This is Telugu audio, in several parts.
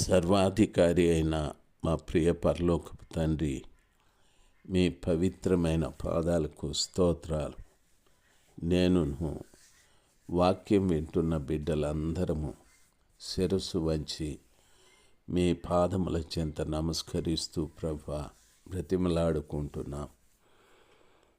సర్వాధికారి అయిన మా ప్రియ పరలోకపు తండ్రి మీ పవిత్రమైన పాదాలకు స్తోత్రాలు. నేను వాక్యం వింటున్న బిడ్డలందరము శిరస్సు వంచి మీ పాదముల చెంత నమస్కరిస్తూ ప్రభా బ్రతిమలాడుకుంటున్నాం.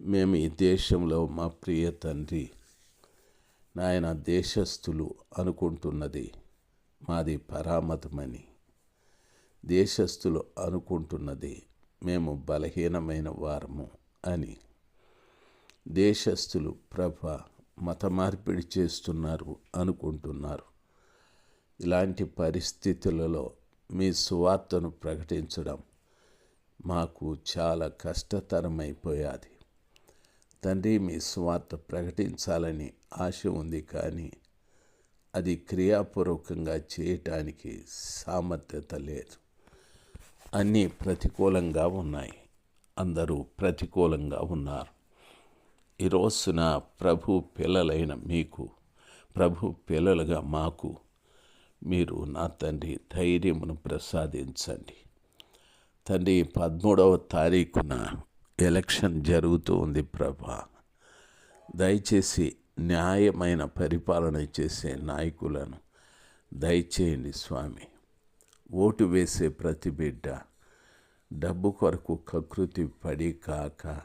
మేము ఈ దేశంలో మా ప్రియ తండ్రి నాయన దేశస్థులు అనుకుంటున్నది మాది పరామతమని. దేశస్థులు అనుకుంటున్నది మేము బలహీనమైన వారము అని. దేశస్థులు ప్రభ మత మార్పిడి చేస్తున్నారు అనుకుంటున్నారు. ఇలాంటి పరిస్థితులలో మీ సువార్తను ప్రకటించడం మాకు చాలా కష్టతరమైపోయాది. తండ్రి మీ సువార్త ప్రకటించాలని ఆశ ఉంది కానీ అది క్రియాపూర్వకంగా చేయటానికి సామర్థ్యత లేదు. అన్నీ ప్రతికూలంగా ఉన్నాయి. అందరూ ప్రతికూలంగా ఉన్నారు. ఈ రోజున ప్రభు పిల్లలైన మీకు ప్రభు పిల్లలుగా మాకు మీరు నా తండ్రి ధైర్యమును ప్రసాదించండి. తండ్రి పదమూడవ తారీఖున ఎలక్షన్ జరుగుతూ ఉంది ప్రభా. దయచేసి న్యాయమైన పరిపాలన చేసే నాయకులను దయచేయండి స్వామి. ఓటు వేసే ప్రతి బిడ్డ డబ్బు కొరకు కకృతి పడి కాక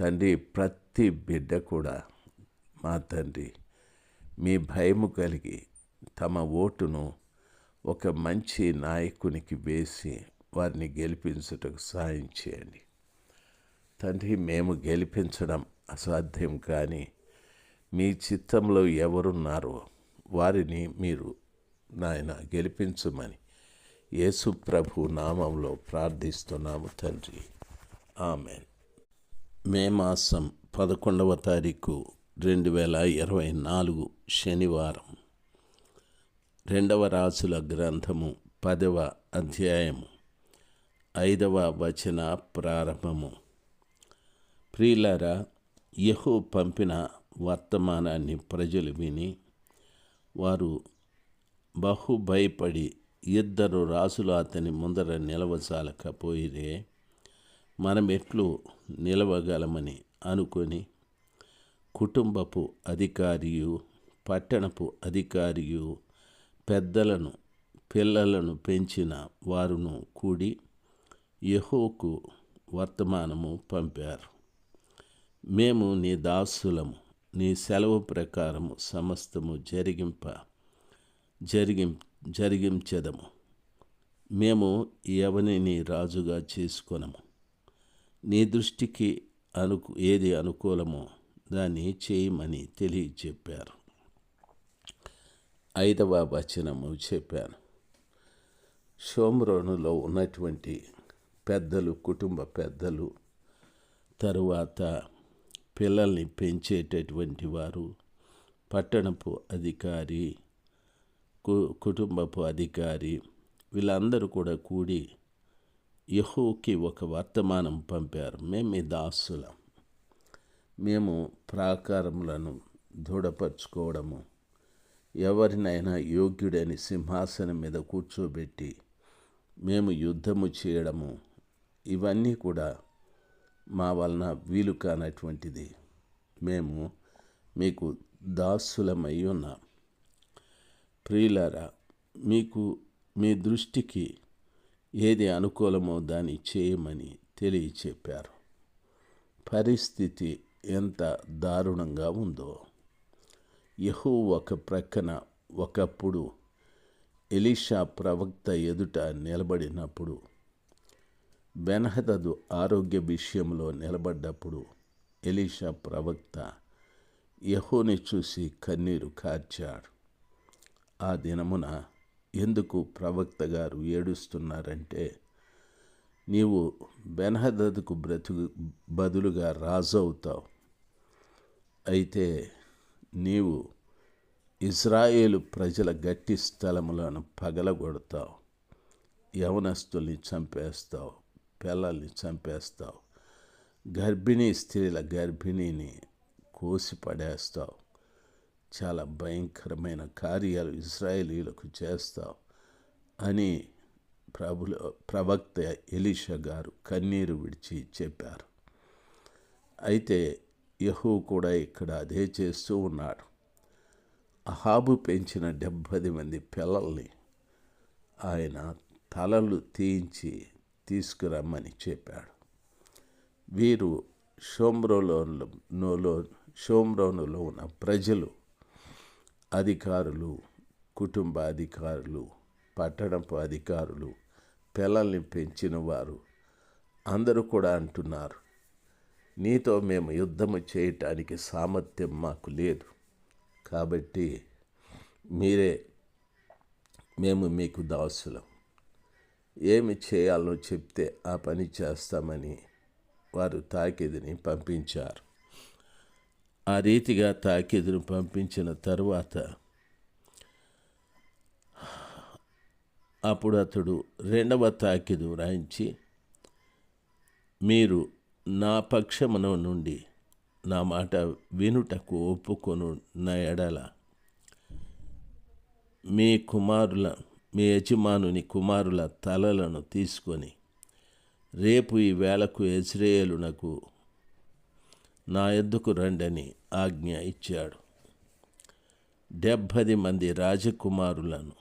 తండ్రి ప్రతి బిడ్డ కూడా మా తండ్రి మీ భయము కలిగి తమ ఓటును ఒక మంచి నాయకునికి వేసి వారిని గెలిపించుటకు సాయం చేయండి. తండ్రి మేము గెలిపించడం అసాధ్యం కానీ మీ చిత్తంలో ఎవరున్నారో వారిని మీరు నాయన గెలిపించమని యేసు ప్రభు నామంలో ప్రార్థిస్తున్నాము తండ్రి. ఆమెన్. మే మాసం పదకొండవ తారీఖు రెండు వేల ఇరవై నాలుగు శనివారం. రెండవ రాసుల గ్రంథము పదవ అధ్యాయము ఐదవ వచన ప్రారంభము. ప్రియులారా యహు పంపిన వర్తమానాన్ని ప్రజలు విని వారు బహు భయపడి ఇద్దరు రాసులు అతని ముందర నిలవసాలకపోయిరే మనం ఎట్లు నిలవగలమని అనుకొని కుటుంబపు అధికారియు పట్టణపు అధికారియు పెద్దలను పిల్లలను పెంచిన వారును కూడి యహోకు వర్తమానము పంపారు. మేము నీ దాసులము. నీ సెలవు ప్రకారము సమస్తము జరిగింప జరిగిం జరిగించదము. మేము ఎవనిని రాజుగా చేసుకొనము. నీ దృష్టికి అనుకు ఏది అనుకూలమో దాన్ని చేయమని తెలియచెప్పారు. ఐదవ వచనము చెప్పాను. షోమ్రోనులో ఉన్నటువంటి పెద్దలు కుటుంబ పెద్దలు తరువాత పిల్లల్ని పెంచేటటువంటి వారు పట్టణపు అధికారి కుటుంబపు అధికారి వీళ్ళందరూ కూడా కూడి యహోకి ఒక వర్తమానం పంపారు. మేము మీ దాసులం. మేము ప్రాకారములను దృఢపరచుకోవడము ఎవరినైనా యోగ్యుడని సింహాసనం మీద కూర్చోబెట్టి మేము యుద్ధము చేయడము ఇవన్నీ కూడా మా వలన వీలు కానటువంటిది. మేము మీకు దాసులమై ఉన్నాం. ప్రియులారా మీకు మీ దృష్టికి ఏది అనుకూలమో దాన్ని చేయమని తెలియచెప్పారు. పరిస్థితి ఎంత దారుణంగా ఉందో. యహూ ఒక ప్రక్కన ఒకప్పుడు ఎలీషా ప్రవక్త ఎదుట నిలబడినప్పుడు బెనహదదు ఆరోగ్య విషయంలో నిలబడ్డప్పుడు ఎలీషా ప్రవక్త యహోని చూసి కన్నీరు కార్చాడు. ఆ దినమున ఎందుకు ప్రవక్త గారు ఏడుస్తున్నారంటే నీవు బెనహదద్కు బ్రతుకు బదులుగా రాజు అవుతావు అయితే నీవు ఇజ్రాయేలు ప్రజల గట్టి స్థలములను పగలగొడతావు. యవనస్తుల్ని చంపేస్తావు. పిల్లల్ని చంపేస్తావు. గర్భిణీ స్త్రీల గర్భిణీని కోసి పడేస్తావు. చాలా భయంకరమైన కార్యాలు ఇస్రాయేలీలకు చేస్తావు అని ప్రభుల ప్రవక్త ఎలీషా గారు కన్నీరు విడిచి చెప్పారు. అయితే యహూ కూడా ఇక్కడ అదే చేస్తూ ఉన్నాడు. అహాబు పెంచిన డెబ్భది మంది పిల్లల్ని ఆయన తలలు తీయించి తీసుకురమ్మని చెప్పాడు. వీరు షోమ్రోలో షోమ్రోనులో ఉన్న ప్రజలు అధికారులు కుటుంబ అధికారులు పట్టణపు అధికారులు పిల్లల్ని పెంచిన వారు అందరూ కూడా అంటున్నారు నీతో మేము యుద్ధము చేయటానికి సామర్థ్యం మాకు లేదు. కాబట్టి మీరే మేము మీకు దాసులం. ఏమి చేయాలో చెప్తే ఆ పని చేస్తామని వారు తాకిదిని పంపించారు. ఆ రీతిగా తాకిదును పంపించిన తరువాత అప్పుడు అతడు రెండవ తాకిదు వ్రాయించి మీరు నా పక్షమున నుండి నా మాట వినుటకు ఒప్పుకొను నా ఎడల మీ కుమారుల మీ యజమానుని కుమారుల తలలను తీసుకొని రేపు ఈ వేళకు ఎజ్రేయులునకు నా ఎద్దుకు రండని ఆజ్ఞ ఇచ్చాడు. డెబ్భది మంది రాజకుమారులను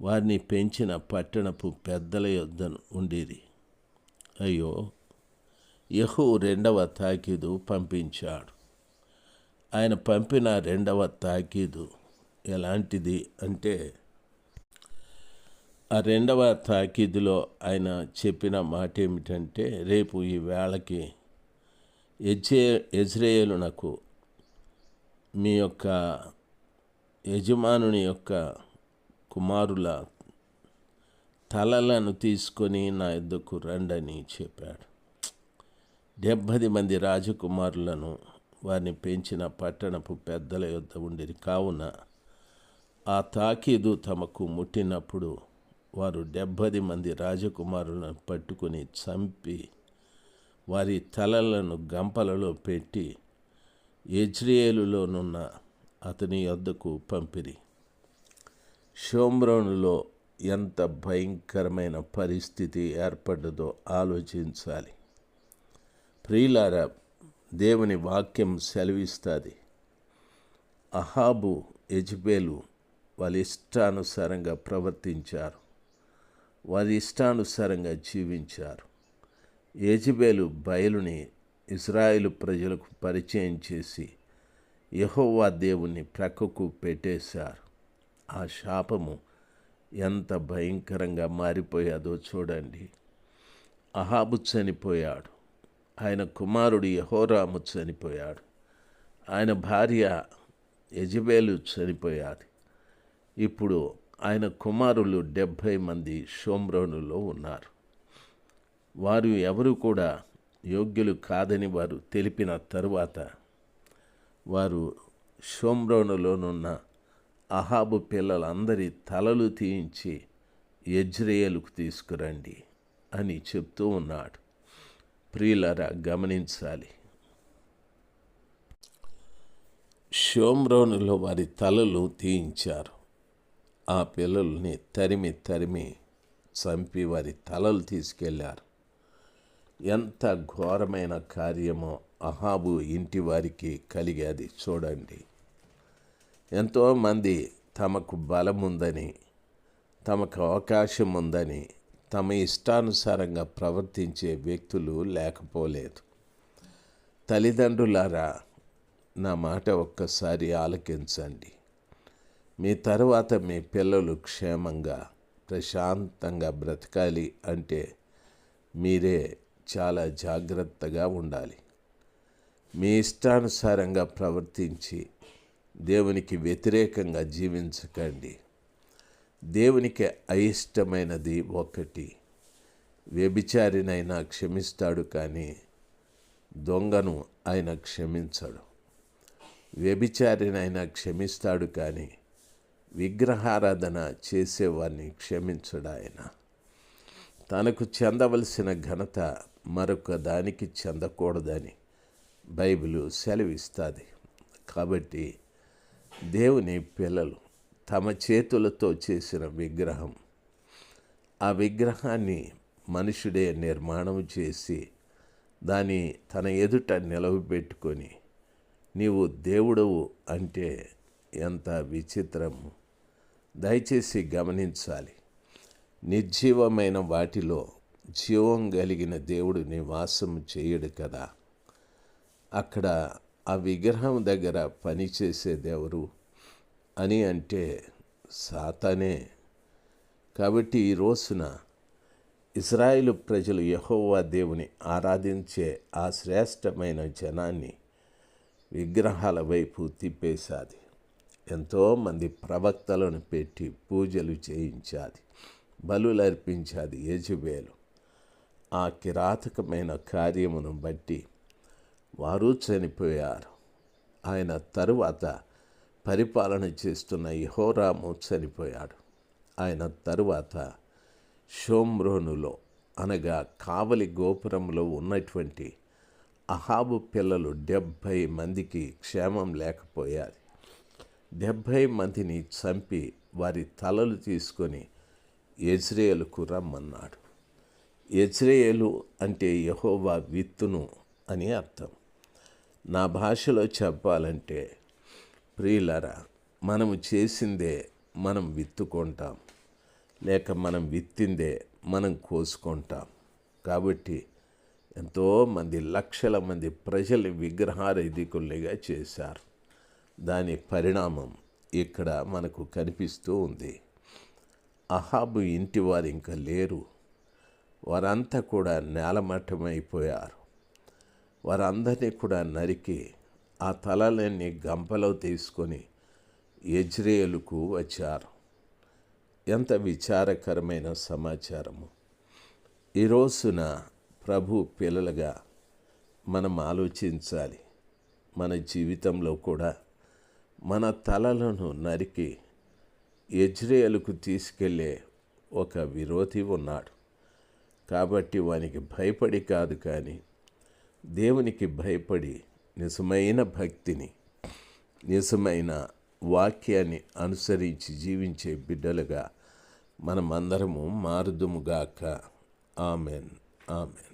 వారిని పెంచిన పట్టణపు పెద్దల యొద్దను ఉండేది అయ్యో యహు రెండవ తాకీదు పంపించాడు. ఆయన పంపిన రెండవ తాకీదు ఎలాంటిది అంటే రెండవ తాకీదులో ఆయన చెప్పిన మాట ఏమిటంటే రేపు ఈ వేళకి ఎజ్రే ఎజ్రేయులునకు మీ యొక్క యజమానుని యొక్క కుమారుల తలలను తీసుకొని నా ఇద్దకు రండని చెప్పాడు. డెబ్బది మంది రాజకుమారులను వారిని పెంచిన పట్టణపు పెద్దల యొద్ద ఉండేది. కావున ఆ తాకీదు తమకు ముట్టినప్పుడు వారు డెబ్బది మంది రాజకుమారులను పట్టుకొని చంపి వారి తలలను గంపలలో పెట్టి ఎజ్రియేలులోనున్న అతని వద్దకు పంపిరి. షోమ్రోనులో ఎంత భయంకరమైన పరిస్థితి ఏర్పడ్డదో ఆలోచించాలి. ప్రియులారా దేవుని వాక్యం సెలవిస్తుంది. అహాబు యజ్బేలు వాళ్ళ ఇష్టానుసారంగా ప్రవర్తించారు. వారి ఇష్టానుసారంగా జీవించారు. యజ్బేలు బయలుని ఇజ్రాయిలు ప్రజలకు పరిచయం చేసి యహోవా దేవుణ్ణి ప్రక్కకు పెట్టేశారు. ఆ శాపము ఎంత భయంకరంగా మారిపోయాదో చూడండి. అహాబు చనిపోయాడు. ఆయన కుమారుడు యహోరాము చనిపోయాడు. ఆయన భార్య యజబేలు చనిపోయారు ఇప్పుడు ఆయన కుమారులు డెబ్భై మంది షోమ్రోనులో ఉన్నారు. వారు ఎవరు కూడా యోగ్యులు కాదని వారు తెలిపిన తరువాత వారు షోమ్రోనులోనున్న అహాబు పిల్లలందరి తలలు తీయించి యజ్రేయలకు తీసుకురండి అని చెప్తూ ఉన్నాడు. ప్రియులరా గమనించాలి. షోమ్రోనులో వారి తలలు తీయించారు. ఆ పిల్లల్ని తరిమి తరిమి చంపి వారి తలలు తీసుకెళ్ళారు. ఎంత ఘోరమైన కార్యమో అహాబు ఇంటి వారికి కలిగేది చూడండి. ఎంతోమంది తమకు బలముందని తమకు అవకాశం ఉందని తమ ఇష్టానుసారంగా ప్రవర్తించే వ్యక్తులు లేకపోలేదు. తల్లిదండ్రులారా నా మాట ఒక్కసారి ఆలకించండి. మీ తర్వాత మీ పిల్లలు క్షేమంగా ప్రశాంతంగా బ్రతకాలి అంటే మీరే చాలా జాగ్రత్తగా ఉండాలి. మీ ఇష్టానుసారంగా ప్రవర్తించి దేవునికి వ్యతిరేకంగా జీవించకండి. దేవునికి అయిష్టమైనది ఒకటి. వ్యభిచారినైనా క్షమిస్తాడు కానీ దొంగను ఆయన క్షమించడు. వ్యభిచారినైనా క్షమిస్తాడు కానీ విగ్రహారాధన చేసేవారిని క్షమించడాయన తనకు చెందవలసిన ఘనత మరొక దానికి చెందకూడదని బైబిల్ సెలవిస్తుంది. కాబట్టి దేవుని పిల్లలు తమ చేతులతో చేసిన విగ్రహం. ఆ విగ్రహాన్ని మనుషుడే నిర్మాణం చేసి దాని తన ఎదుట నిలవబెట్టుకొని నీవు దేవుడవు అంటే ఎంత విచిత్రము. దయచేసి గమనించాలి. నిర్జీవమైన వాటిలో జీవం కలిగిన దేవుడు నివాసం చేయడు కదా. అక్కడ ఆ విగ్రహం దగ్గర పనిచేసేదెవరు అని అంటే సాతానే. కాబట్టి ఈ రోజున ఇజ్రాయిల్ ప్రజలు యహోవా దేవుని ఆరాధించే ఆ శ్రేష్టమైన జనాన్ని విగ్రహాల వైపు తిప్పేశాది. ఎంతోమంది ప్రవక్తలను పెట్టి పూజలు చేయించాది బలులు అర్పించాది యజుబేలు. ఆ కిరాతకమైన కార్యమును బట్టి వారు చనిపోయారు. ఆయన తరువాత పరిపాలన చేస్తున్న యహోరాము చనిపోయాడు. ఆయన తరువాత షోమ్రోనులో అనగా కావలి గోపురంలో ఉన్నటువంటి అహాబు పిల్లలు డెబ్భై మందికి క్షేమం లేకపోయారు డెబ్భై మందిని చంపి వారి తలలు తీసుకొని యజ్రేయులకు రమ్మన్నాడు. యజ్రేయులు అంటే యహోవా విత్తును అని అర్థం. నా భాషలో చెప్పాలంటే ప్రియులరా మనము చేసిందే మనం విత్తుకుంటాం. లేక మనం విత్తిందే మనం కోసుకుంటాం. కాబట్టి ఎంతోమంది లక్షల మంది ప్రజలు విగ్రహారధికులుగా చేశారు. దాని పరిణామం ఇక్కడ మనకు కనిపిస్తూ ఉంది. అహాబు ఇంటి వారు ఇంకా లేరు. వారంతా కూడా నేలమట్టమైపోయారు వారందరినీ కూడా నరికి ఆ తలలన్నీ గంపలో తీసుకొని యజ్రేయులకు వచ్చారు. ఎంత విచారకరమైన సమాచారము. ఈ రోజున ప్రభు పిల్లలుగా మనం ఆలోచించాలి. మన జీవితంలో కూడా మన తలలను నరికి యజ్రేయులకు తీసుకెళ్ళే ఒక విరోధి ఉన్నాడు. కాబట్టి వానికి భయపడి కాదు కానీ దేవునికి భయపడి నిజమైన భక్తిని నిజమైన వాక్యాన్ని అనుసరించి జీవించే బిడ్డలుగా మనమందరము మారుదుముగాక ఆమెన్. ఆమెన్.